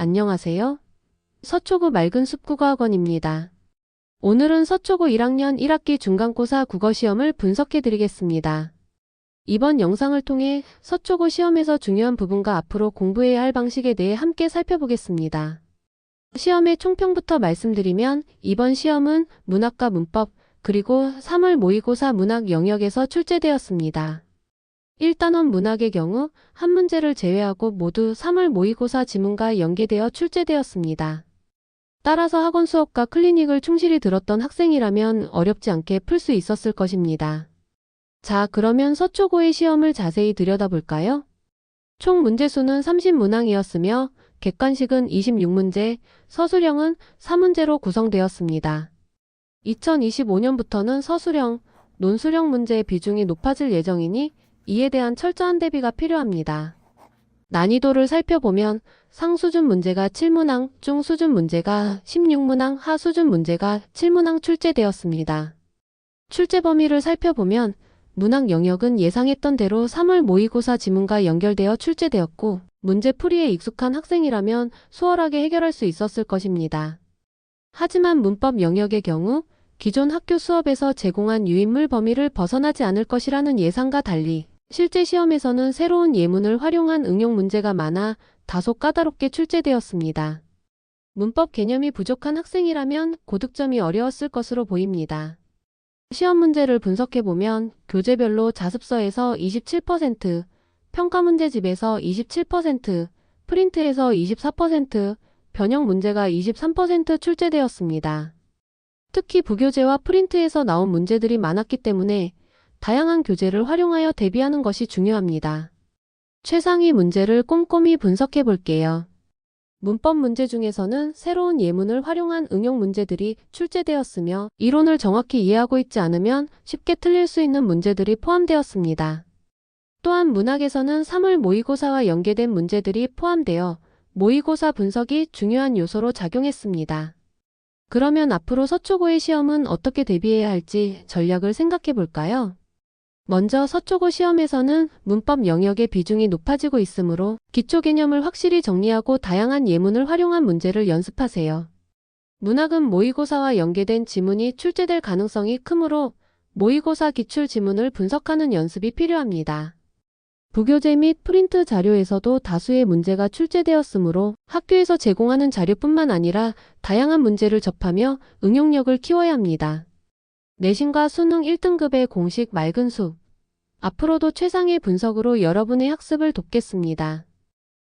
안녕하세요. 서초구 맑은 숲국어학원입니다. 오늘은 서초구 1학년 1학기 중간고사 국어시험을 분석해 드리겠습니다. 이번 영상을 통해 서초구 시험에서 중요한 부분과 앞으로 공부해야 할 방식에 대해 함께 살펴보겠습니다. 시험의 총평부터 말씀드리면 이번 시험은 문학과 문법 그리고 3월 모의고사 문학 영역에서 출제되었습니다. 1단원 문학의 경우 한 문제를 제외하고 모두 3월 모의고사 지문과 연계되어 출제되었습니다. 따라서 학원 수업과 클리닉을 충실히 들었던 학생이라면 어렵지 않게 풀 수 있었을 것입니다. 자, 그러면 서초고의 시험을 자세히 들여다볼까요? 총 문제수는 30문항이었으며 객관식은 26문제, 서술형은 4문제로 구성되었습니다. 2025년부터는 서술형, 논술형 문제의 비중이 높아질 예정이니 이에 대한 철저한 대비가 필요합니다. 난이도를 살펴보면 상수준 문제가 7문항, 중수준 문제가 16문항, 하수준 문제가 7문항 출제되었습니다. 출제 범위를 살펴보면 문학 영역은 예상했던 대로 3월 모의고사 지문과 연결되어 출제되었고 문제 풀이에 익숙한 학생이라면 수월하게 해결할 수 있었을 것입니다. 하지만 문법 영역의 경우 기존 학교 수업에서 제공한 유인물 범위를 벗어나지 않을 것이라는 예상과 달리 실제 시험에서는 새로운 예문을 활용한 응용 문제가 많아 다소 까다롭게 출제되었습니다. 문법 개념이 부족한 학생이라면 고득점이 어려웠을 것으로 보입니다. 시험 문제를 분석해보면 교재별로 자습서에서 27%, 평가 문제집에서 27%, 프린트에서 24%, 변형 문제가 23% 출제되었습니다. 특히 부교재와 프린트에서 나온 문제들이 많았기 때문에 다양한 교재를 활용하여 대비하는 것이 중요합니다. 최상위 문제를 꼼꼼히 분석해 볼게요. 문법 문제 중에서는 새로운 예문을 활용한 응용 문제들이 출제되었으며 이론을 정확히 이해하고 있지 않으면 쉽게 틀릴 수 있는 문제들이 포함되었습니다. 또한 문학에서는 3월 모의고사와 연계된 문제들이 포함되어 모의고사 분석이 중요한 요소로 작용했습니다. 그러면 앞으로 서초고의 시험은 어떻게 대비해야 할지 전략을 생각해 볼까요? 먼저 서초고 시험에서는 문법 영역의 비중이 높아지고 있으므로 기초 개념을 확실히 정리하고 다양한 예문을 활용한 문제를 연습하세요. 문학은 모의고사와 연계된 지문이 출제될 가능성이 크므로 모의고사 기출 지문을 분석하는 연습이 필요합니다. 부교재 및 프린트 자료에서도 다수의 문제가 출제되었으므로 학교에서 제공하는 자료뿐만 아니라 다양한 문제를 접하며 응용력을 키워야 합니다. 내신과 수능 1등급의 공식 맑은 숲. 앞으로도 최상의 분석으로 여러분의 학습을 돕겠습니다.